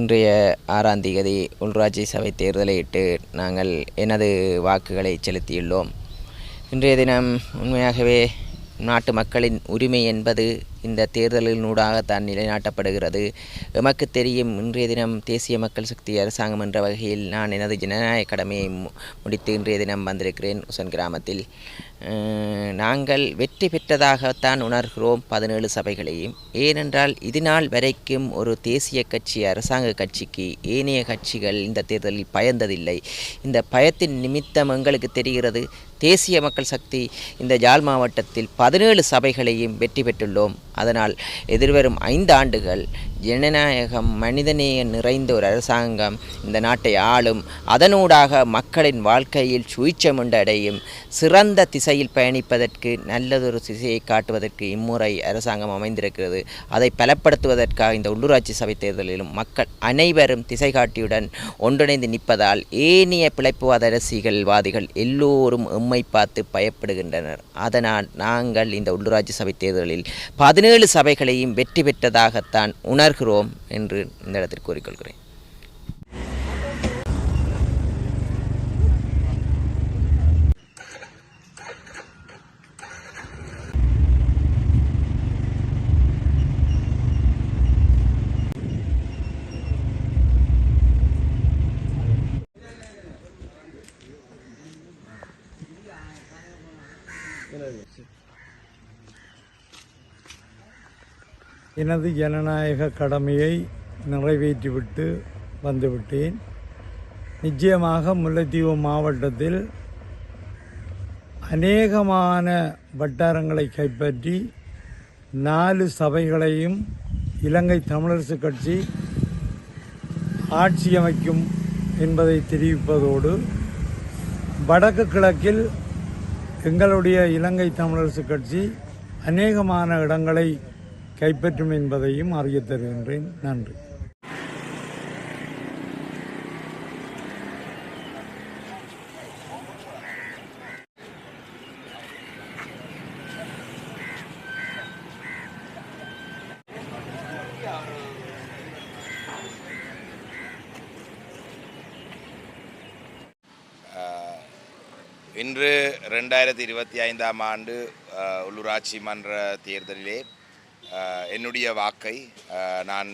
இன்றைய ஆறாம் தேதி உள்ளாட்சி சபை தேர்தலையிட்டு நாங்கள் எனது வாக்குகளை செலுத்தியுள்ளோம். இன்றைய தினம் உண்மையாகவே நாட்டு மக்களின் உரிமை என்பது இந்த தேர்தலினூடாகத்தான் நிலைநாட்டப்படுகிறது. எமக்கு தெரியும் இன்றைய தினம் தேசிய மக்கள் சக்தி அரசாங்கம் என்ற வகையில் நான் எனது ஜனநாயக கடமையை மு- முடித்து இன்றைய தினம் வந்திருக்கிறேன் உசன் கிராமத்தில். நாங்கள் வெற்றி பெற்றதாகத்தான் உணர்கிறோம் பதினேழு சபைகளையும் ஏனென்றால் இதுநாள் வரைக்கும் ஒரு தேசிய கட்சி அரசாங்க கட்சிக்கு ஏனைய கட்சிகள் இந்த தேர்தலில் பயந்ததில்லை. இந்த பயத்தின் நிமித்தம் எங்களுக்கு தெரிகிறது தேசிய மக்கள் சக்தி இந்த ஜாழ் மாவட்டத்தில் பதினேழு சபைகளையும் வெற்றி பெற்றுள்ளோம். அதனால் எதிர்வரும் ஐந்து ஆண்டுகள் ஜனநாயகம் மனிதநேயம் நிறைந்த ஒரு அரசாங்கம். இந்த நாட்டை ஆளும் அதனூடாக மக்களின் வாழ்க்கையில் சுயிச்சம் உண்டடையும் சிறந்த திசையில் பயணிப்பதற்கு நல்லதொரு திசையை காட்டுவதற்கு இம்முறை அரசாங்கம் அமைந்திருக்கிறது. அதை பலப்படுத்துவதற்காக இந்த உள்ளூராட்சி சபை தேர்தலிலும் மக்கள் அனைவரும் திசை காட்டியுடன் ஒன்றிணைந்து நிற்பதால் ஏனைய பிழைப்புவாத அரசியல்வாதிகள் எல்லோரும் எம்மை பார்த்து பயப்படுகின்றனர். அதனால் நாங்கள் இந்த உள்ளூராட்சி சபை தேர்தலில் பதினேழு சபைகளையும் வெற்றி பெற்றதாகத்தான் உணர்கிறோம் என்று இந்த இடத்தில் கூறிக்கொள்கிறேன். எனது ஜனநாயக கடமையை நிறைவேற்றிவிட்டு வந்துவிட்டேன். நிச்சயமாக முல்லைத்தீவு மாவட்டத்தில் அநேகமான வட்டாரங்களை கைப்பற்றி நாலு சபைகளையும் இலங்கை தமிழரசு கட்சி ஆட்சி அமைக்கும் என்பதை தெரிவிப்பதோடு வடக்கு கிழக்கில் எங்களுடைய இலங்கை தமிழரசு கட்சி அநேகமான இடங்களை கைப்பற்றும் என்பதையும் அறியத் தருகின்றேன் நன்றி. இன்று ரெண்டாயிரத்தி இருபத்தி ஐந்தாம் ஆண்டு உள்ளூராட்சி மன்ற தேர்தலிலே என்னுடைய வாக்கை நான்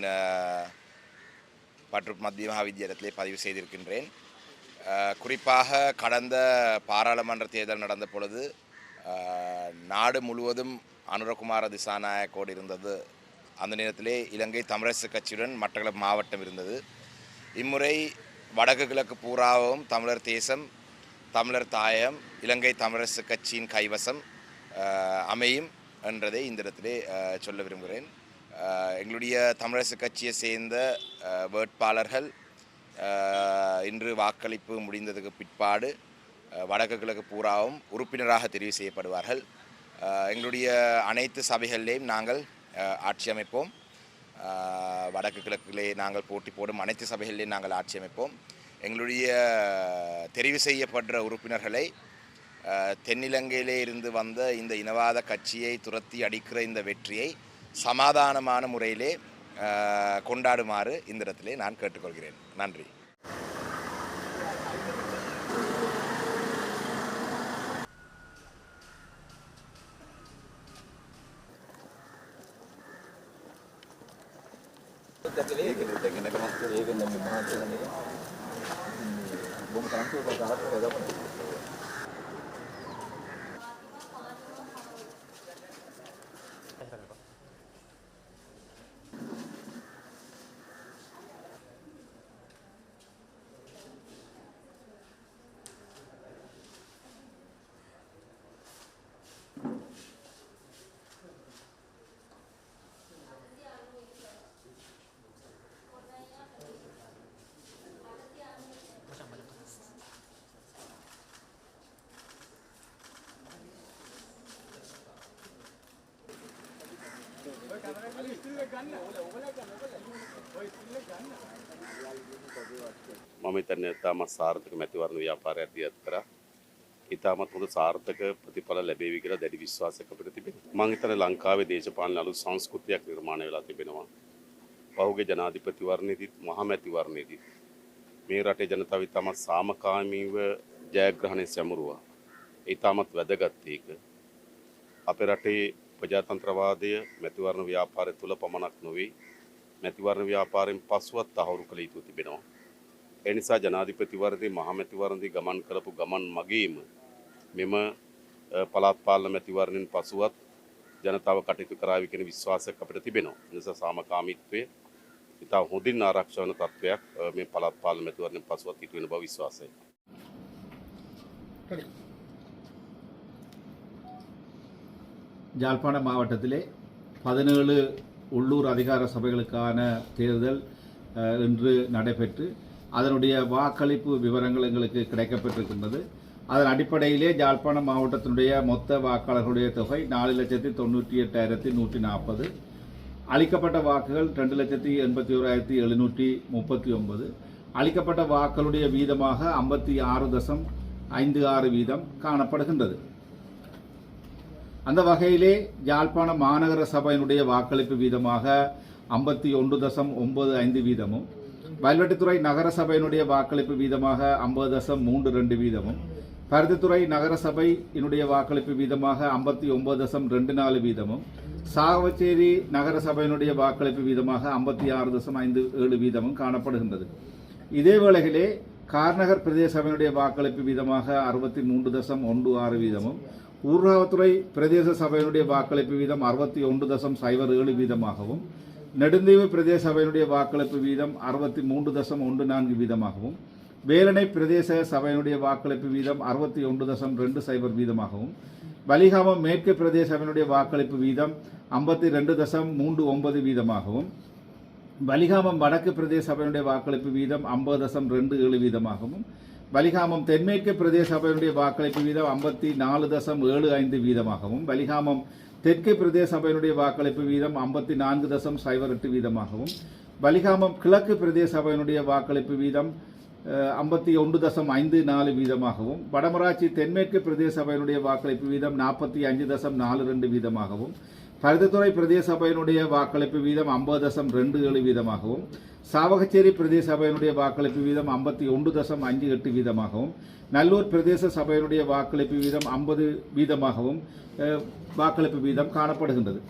பற்று மத்திய மகாவித்தியாலயத்திலே பதிவு செய்திருக்கின்றேன். குறிப்பாக கடந்த பாராளுமன்ற தேர்தல் நடந்த பொழுது நாடு முழுவதும் அனுரகுமார திசாநாயக்கோடு இருந்தது. அந்த நேரத்திலே இலங்கை தமிழரசு கட்சியுடன் மட்டக்களப்பு மாவட்டம் இருந்தது. இம்முறை வடக்கு கிழக்கு பூராவும் தமிழர் தேசம் தமிழர் தாயம் இலங்கை தமிழரசு கட்சியின் கைவசம் அமையும். என்றதை இந்த இடத்திலே சொல்ல விரும்புகிறேன். எங்களுடைய தமிழரசு கட்சியை சேர்ந்த வேட்பாளர்கள் இன்று வாக்களிப்பு முடிந்ததுக்கு பிற்பாடு வடக்கு கிழக்கு பூராவும் உறுப்பினராக தெரிவு செய்யப்படுவார்கள். எங்களுடைய அனைத்து சபைகளிலேயும் நாங்கள் ஆட்சி அமைப்போம். வடக்கு கிழக்கிலே நாங்கள் போட்டி போடும் அனைத்து சபைகளிலே நாங்கள் ஆட்சி அமைப்போம். எங்களுடைய தெரிவு செய்யப்படுற உறுப்பினர்களை தென்னிலங்கையிலே இருந்து வந்த இந்த இனவாத கட்சியை துரத்தி அடிக்கிற இந்த வெற்றியை சமாதானமான முறையிலே கொண்டாடுமாறு இந்த இடத்திலே நான் கேட்டுக்கொள்கிறேன். நன்றி. ඒක නෙමෙයි මාත් නෙමෙයි. බොම් කරන්ට් එක ගහලා මම හිතන්නේ ඉතාමත් සාර්ථක මැතිවරණ ව්‍යාපාරයක් දියත් කරා. ඉතාමත් හොඳ සාර්ථක ප්‍රතිඵල ලැබේවි කියලා දැඩි විශ්වාසයක් අපිට තිබෙනවා. මම හිතන්නේ ලංකාවේ දේශපාලන අලුත් සංස්කෘතියක් නිර්මාණය වෙලා තිබෙනවා. පහුගිය ජනාධිපතිවරණයේදීත් මහා මැතිවරණයේදීත් මේ රටේ ජනතාව ඉතාමත් සාමකාමීව ජයග්‍රහණය සැමරුවා. ඉතාමත් වැදගත් ඒක. අපේ රටේ ප්‍රජාතන්ත්‍රවාදය මැතිවරණ ව්‍යාපාරය තුළ පමණක් නොවේ මැතිවරණ ව්‍යාපාරයෙන් පසුවත් තහවුරු කළ යුතු තිබෙනවා. එනිසා ජනාධිපතිවරදී මහමැතිවරදී ගමන් කරපු ගමන් මගේම මෙම අ, පළාත් පාලන මැතිවරණයෙන් පසුවත් ජනතාව කටයුතු කරාවි කියන විශ්වාසයක් අපිට තිබෙනවා. නිසා සාමකාමීත්වය ඉතා හොඳින් ආරක්ෂා වන තත්ත්වයක් අ, මේ පළාත් පාලන මැතිවරණයෙන් පසුවත් ඉටු වෙන බව විශ්වාසයි. ஜாழ்ப்பாண மாவட்டத்திலே பதினேழு உள்ளூர் அதிகார சபைகளுக்கான தேர்தல் இன்று நடைபெற்று அதனுடைய வாக்களிப்பு விவரங்கள் எங்களுக்கு கிடைக்கப்பட்டிருக்கின்றது. அதன் அடிப்படையிலே யாழ்ப்பாணம் மாவட்டத்தினுடைய மொத்த வாக்காளர்களுடைய தொகை நாலு லட்சத்தி தொண்ணூற்றி எட்டாயிரத்தி நூற்றி நாற்பது. அளிக்கப்பட்ட வாக்குகள் ரெண்டு லட்சத்தி எண்பத்தி ஓராயிரத்தி எழுநூற்றி முப்பத்தி ஒன்பது. அளிக்கப்பட்ட வாக்களுடைய வீதமாக ஐம்பத்தி ஆறு தசம் ஐந்து ஆறு வீதம் காணப்படுகின்றது. அந்த வகையிலே யாழ்ப்பாண மாநகர சபையினுடைய வாக்களிப்பு வீதமாக ஐம்பத்தி ஒன்று தசம் ஒன்பது ஐந்து வீதமும் வயல்வெட்டுத்துறை நகர சபையினுடைய வாக்களிப்பு வீதமாக ஐம்பது தசம் மூன்று ரெண்டு வீதமும் பருத்தித்துறை நகர சபையினுடைய வாக்களிப்பு வீதமாக ஐம்பத்தி ஒன்பது தசம் ரெண்டு நாலு வீதமும் சாவச்சேரி நகர சபையினுடைய வாக்களிப்பு வீதமாக ஐம்பத்தி ஆறு தசம் ஐந்து ஏழு வீதமும் காணப்படுகின்றது. இதே வேளையிலே கார்நகர் பிரதேச சபையினுடைய வாக்களிப்பு வீதமாக அறுபத்தி மூன்று தசம் ஒன்று ஆறு வீதமும் ஊர்காவத்துறை பிரதேச சபையினுடைய வாக்களிப்பு வீதம் அறுபத்தி ஒன்று தசம் சைபர் ஏழு வீதமாகவும் நெடுந்தீவு பிரதேச சபையினுடைய வாக்களிப்பு வீதம் அறுபத்தி மூன்று தசம் ஒன்று நான்கு வீதமாகவும் வேலனை பிரதேச சபையினுடைய வாக்களிப்பு வீதம் அறுபத்தி ஒன்று தசம் ரெண்டு சைபர் வீதமாகவும் வலிகாமம் மேற்கு பிரதேச சபையினுடைய வாக்களிப்பு வீதம் ஐம்பத்தி ரெண்டு தசம் மூன்று ஒன்பது வீதமாகவும் வலிகாமம் வடக்கு பிரதேச சபையினுடைய வாக்களிப்பு வீதம் ஐம்பது தசம் ரெண்டு ஏழு வீதமாகவும் வலிகாமம் தென்மேற்கு பிரதேச சபையினுடைய வாக்களிப்பு வீதம் ஐம்பத்தி நாலு தசம் ஏழு ஐந்து வீதமாகவும் வலிகாமம் தெற்கு பிரதேச சபையினுடைய வாக்களிப்பு வீதம் ஐம்பத்தி நான்கு தசம் சைபர் எட்டு வீதமாகவும் வலிகாமம் கிழக்கு பிரதேச சபையினுடைய வாக்களிப்பு வீதம் ஐம்பத்தி ஒன்று தசம் ஐந்து நாலு வீதமாகவும் வடமராட்சி தென்மேற்கு பிரதேச சபையினுடைய வாக்களிப்பு வீதம் நாற்பத்தி அஞ்சு தசம் நாலு ரெண்டு வீதமாகவும் பருத்தித்துறை பிரதேச சபையினுடைய வாக்களிப்பு வீதம் ஐம்பது தசம் ரெண்டு ஏழு வீதமாகவும் சாவகச்சேரி பிரதேச சபையினுடைய வாக்களிப்பு வீதம் ஐம்பத்தி ஒன்று தசம் அஞ்சு எட்டு வீதமாகவும் நல்லூர் பிரதேச சபையினுடைய வாக்களிப்பு வீதம் ஐம்பது வீதமாகவும் வாக்களிப்பு வீதம் காணப்படுகின்றது.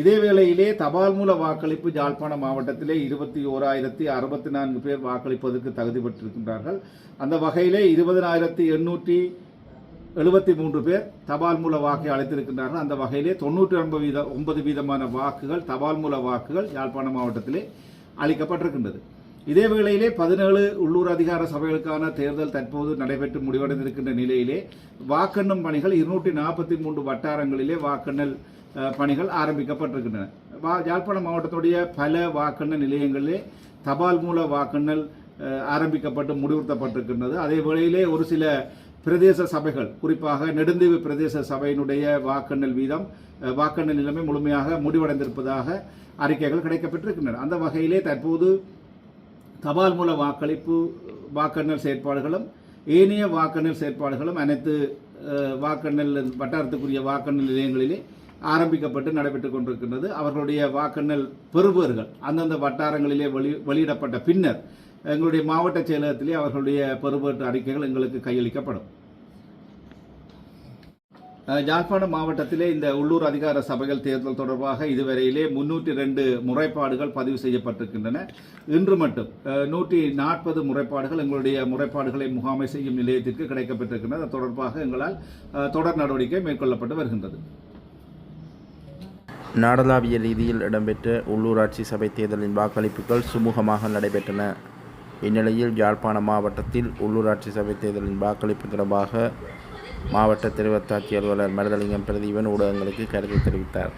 இதே வேளையிலே தபால் மூல வாக்களிப்பு ஜாழ்ப்பாணம் மாவட்டத்திலே இருபத்தி ஓராயிரத்தி அறுபத்தி நான்கு பேர் வாக்களிப்பதற்கு தகுதி பெற்றிருக்கின்றார்கள். அந்த வகையிலே இருபதனாயிரத்தி எண்ணூற்றி எழுபத்தி மூன்று பேர் தபால் மூல வாக்கை அளித்திருக்கின்றார்கள். அந்த வகையிலே தொண்ணூற்றி ஒன்பது வீத ஒன்பது வீதமான வாக்குகள் தபால் மூல வாக்குகள் யாழ்ப்பாணம் மாவட்டத்திலே அளிக்கப்பட்டிருக்கின்றது. இதே வேளையிலே பதினேழு உள்ளூர் அதிகார சபைகளுக்கான தேர்தல் தற்போது நடைபெற்று முடிவடைந்திருக்கின்ற நிலையிலே வாக்கெண்ணும் பணிகள் இருநூற்றி நாற்பத்தி மூன்று வட்டாரங்களிலே வாக்கெண்ணல் பணிகள் ஆரம்பிக்கப்பட்டிருக்கின்றன. வா யாழ்ப்பாணம் மாவட்டத்துடைய பல வாக்கெண்ண நிலையங்களிலே தபால் மூல வாக்கெண்ணல் ஆரம்பிக்கப்பட்டு முடிவுறுத்தப்பட்டிருக்கின்றது. அதே வேளையிலே ஒரு சில பிரதேச சபைகள் குறிப்பாக நெடுந்தீவு பிரதேச சபையினுடைய வாக்கெண்ணல் வீதம் வாக்கெண்ணல் நிலைமை முழுமையாக முடிவடைந்திருப்பதாக அறிக்கைகள் கிடைக்கப்பட்டிருக்கின்றன. அந்த வகையிலே தற்போது தபால் மூல வாக்களிப்பு வாக்கெண்ணல் செயற்பாடுகளும் ஏனைய வாக்கெண்ணல் செயற்பாடுகளும் அனைத்து வாக்கெண்ணல் வட்டாரத்துக்குரிய வாக்கெண்ணல் நிலையங்களிலே ஆரம்பிக்கப்பட்டு நடைபெற்றுக் கொண்டிருக்கின்றது. அவர்களுடைய வாக்கெண்ணல் பெறுபவர்கள் அந்தந்த வட்டாரங்களிலே வெளி வெளியிடப்பட்ட பின்னர் எங்களுடைய மாவட்ட செயலகத்திலே அவர்களுடைய பெறுபேற்று அறிக்கைகள் எங்களுக்கு கையளிக்கப்படும். அஹ், யாழ்ப்பாணம் மாவட்டத்திலே இந்த உள்ளூர் அதிகார சபைகள் தேர்தல் தொடர்பாக இதுவரையிலே முன்னூற்றி ரெண்டு முறைப்பாடுகள் பதிவு செய்யப்பட்டிருக்கின்றன. இன்று மட்டும் நூற்றி நாற்பது முறைப்பாடுகள் எங்களுடைய முறைப்பாடுகளை முகாமை செய்யும் நிலையத்திற்கு கிடைக்கப்பட்டிருக்கின்றன. அது தொடர்பாக எங்களால் தொடர் நடவடிக்கை மேற்கொள்ளப்பட்டு வருகின்றது. நாடளாவிய ரீதியில் இடம்பெற்ற உள்ளூராட்சி சபை தேர்தலின் வாக்களிப்புகள் சுமூகமாக நடைபெற்றன. இந்நிலையில் யாழ்ப்பாண மாவட்டத்தில் உள்ளூராட்சி சபை தேர்தலின் வாக்களிப்பு தொடர்பாக மாவட்ட தெரிவத்தாட்சி அலுவலர் மருதலிங்கம் பிரதீபன் ஊடகங்களுக்கு கருத்து தெரிவித்தார்.